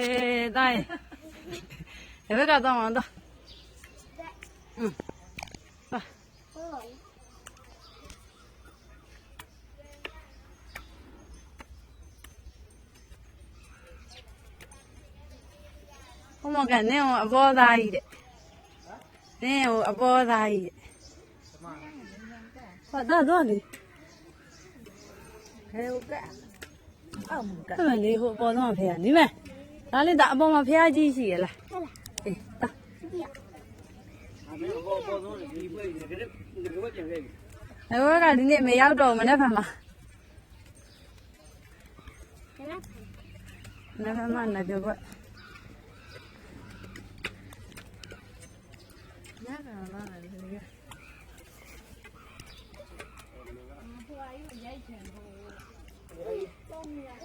အေးတာရဲ့ဒီဘက်ကတော့မှတော့อืมပါဟိုမကနင်းကိုအပေါ်သားကြီးတဲ့နင်းကိုအပေါ်သားကြီးတဲ့ဟာတော့တော့လေဟဲ့ကအော်မကအဲ့မလေးဟိုအပေါ်တော့ဖေးနိမဲ ဒါလေးဒါအပေါ်မှာဖះကြီးရှိရလား ဟုတ်လား အေးတာ ဒီရ အဲ့ဘက်ကဒီနေ့မရောက်တော့မနေ့ဖက်မှာ ကလား မနေ့ဖက်မှာနေပြောကွ နားကလာလာလေရ အပြုတ်တောင်းမရှိရိုင်းမလို့နဲ့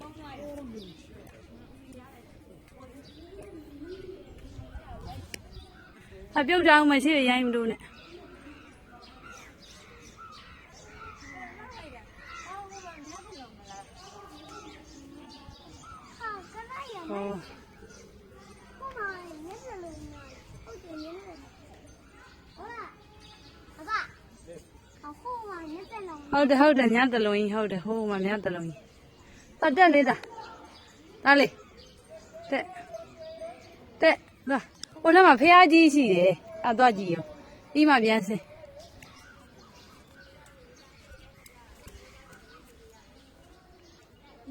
ဟာကလာရ ဟော ဟိုမှာညက်လုံးဟုတ်တယ်ညက်လုံးဟုတ်လားအဘအခုမှညက်လုံး ဟုတ်တယ်ဟုတ်တယ်ညတလုံးကြီးဟုတ်တယ်ဟိုမှာညတလုံးကြီးတက်တက်လေးတာဒါလေးတက်တက်လာ 我想把培养机洗的，啊多久立马变身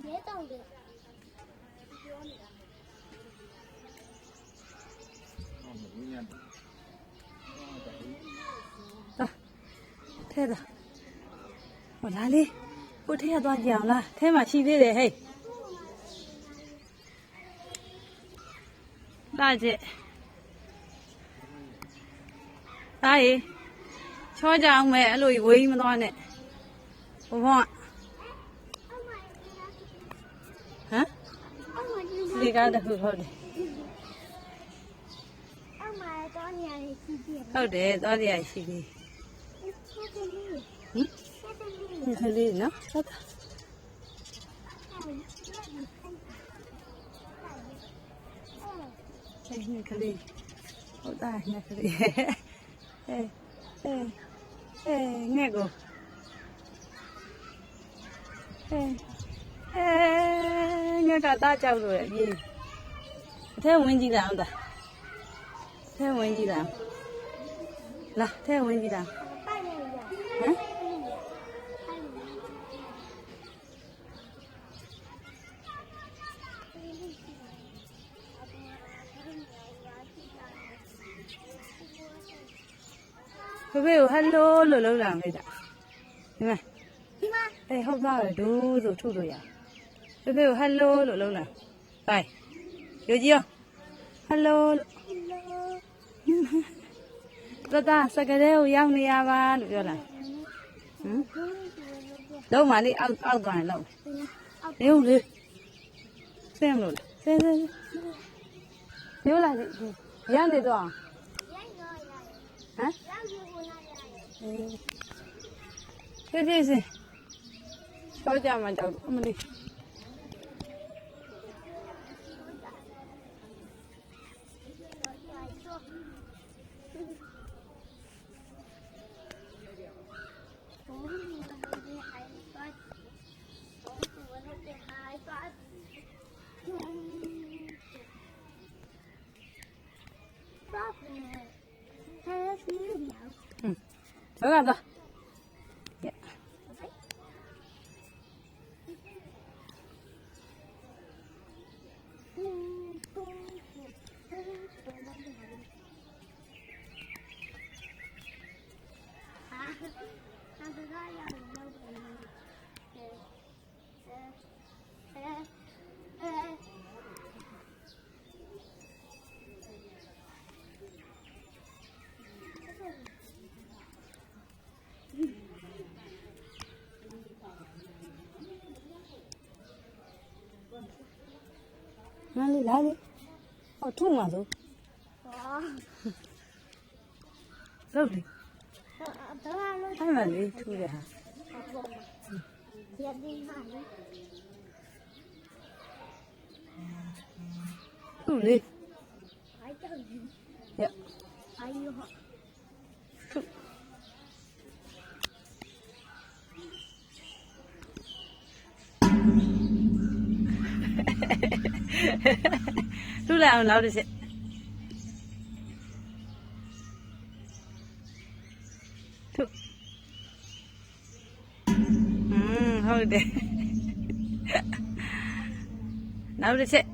别动这的嗯的我哪里我太要多奖了太往心里的嘿大姐。 သွားကြအောင်လားထဲမှာရှိသေးတယ်ဟဲ့လာကြည့်ဒါရေချောကြအောင်မယ်အဲ့လိုဝေးမသွားနဲ့ဘုံဘုံကဟမ်အမကြီးဒီကားတစ်ခုဟုတ်တယ်အမတော့ညရီစီးတယ်ဟုတ်တယ်သွားကြရရှိသေးဆက်တယ်လေဟင်ဆက်တယ်လေဒီကလေးနော်ဟုတ်တာအဲ့ဒီကလေးဟုတ်တာနဲ့ကလေး အဲအဲအဲငဲ့ကိုအဲအဲငါကတားကြောက်လို့ရပြေးအထဲဝင်ကြည့်တာဟုတ်တာအထဲဝင်ကြည့်တာလာအထဲဝင်ကြည့်တာပိုက်နေရဟမ် ဖေဖေကိုဟယ်လိုလို့လုံးလာမိတာဒီမှာဒီမှာအေးဟုတ်သားပဲဒိုးဆိုထုတ်လို့ရဖေဖေကိုဟယ်လိုလို့လုံးလာဟိုင်ယူကြည့်ရောဟယ်လိုတတစကတဲ့ကိုရောက်နေရပါလို့ပြောလာဟမ်လုံးမလေးအောက်အောက်သွားရင်လုံးနေဦးလေဆင်းမလို့ဆင်းဆင်းပြောလာရန်တယ်တော့ဟမ် શું થયું છે? મજામાં જાઉં અમરી よかった。Yeah. 哪里来的，好痛啊都。啊。走的。太难嗯，吐的哈。走的。哎呀。哎呦。lúc nào nào được sẽ ừ, thôi để. Nào được sẽ